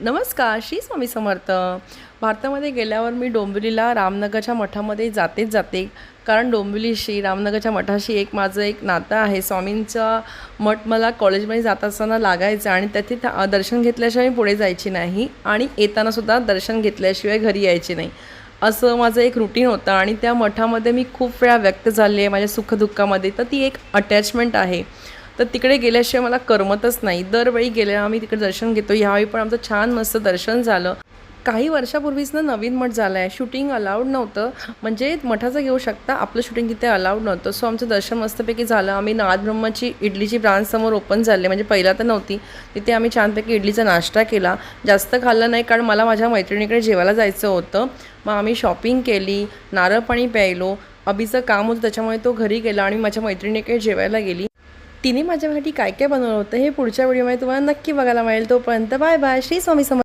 नमस्कार श्री स्वामी समर्थ. भारतामध्ये गेल्यावर मी डोंबिवलीला रामनगरच्या मठामध्ये जातेच जाते. कारण डोंबिवलीशी रामनगरच्या मठाशी एक माझं एक नातं आहे. स्वामींचा मठ मला कॉलेजमध्ये जात असताना लागायचं आणि त्याचे दर्शन घेतल्याशिवाय मी पुढे जायची नाही आणि येतानासुद्धा दर्शन घेतल्याशिवाय घरी यायची नाही. असं माझं एक रुटीन होतं आणि त्या मठामध्ये मी खूप वेळा व्यक्त झाली आहे माझ्या सुखदुःखामध्ये. तर ती एक अटॅचमेंट आहे. तर तिकडे गेल्याशिवाय मला करमतच नाही. दरवेळी गेल्या आम्ही तिकडे दर्शन घेतो. ह्यावेळी पण आमचं छान मस्त दर्शन झालं. काही वर्षापूर्वीच ना नवीन मठ झालं आहे शूटिंग अलाउड नव्हतं. म्हणजे मठाचं घेऊ शकता आपलं शूटिंग तिथे अलाउड नव्हतं. सो आमचं दर्शन मस्तपैकी झालं. आम्ही नाद ब्रह्माची इडलीची ब्रांच समोर ओपन झाली. म्हणजे पहिला तर नव्हती. तिथे आम्ही छानपैकी इडलीचा नाश्ता केला. जास्त खाल्लं नाही कारण मला माझ्या मैत्रिणीकडे जेवायला जायचं होतं. मग आम्ही शॉपिंग केली नारळ पाणी प्यायलो. अभिचं काम होतं त्याच्यामुळे तो घरी गेला आणि माझ्या मैत्रिणीकडे जेवायला गेली. तिने माझ्यासाठी काय काय बनवलं होतं हे पुढच्या व्हिडिओमध्ये तुम्हाला नक्की बघायला मिळेल तोपर्यंत बाय बाय श्री स्वामी समर्थ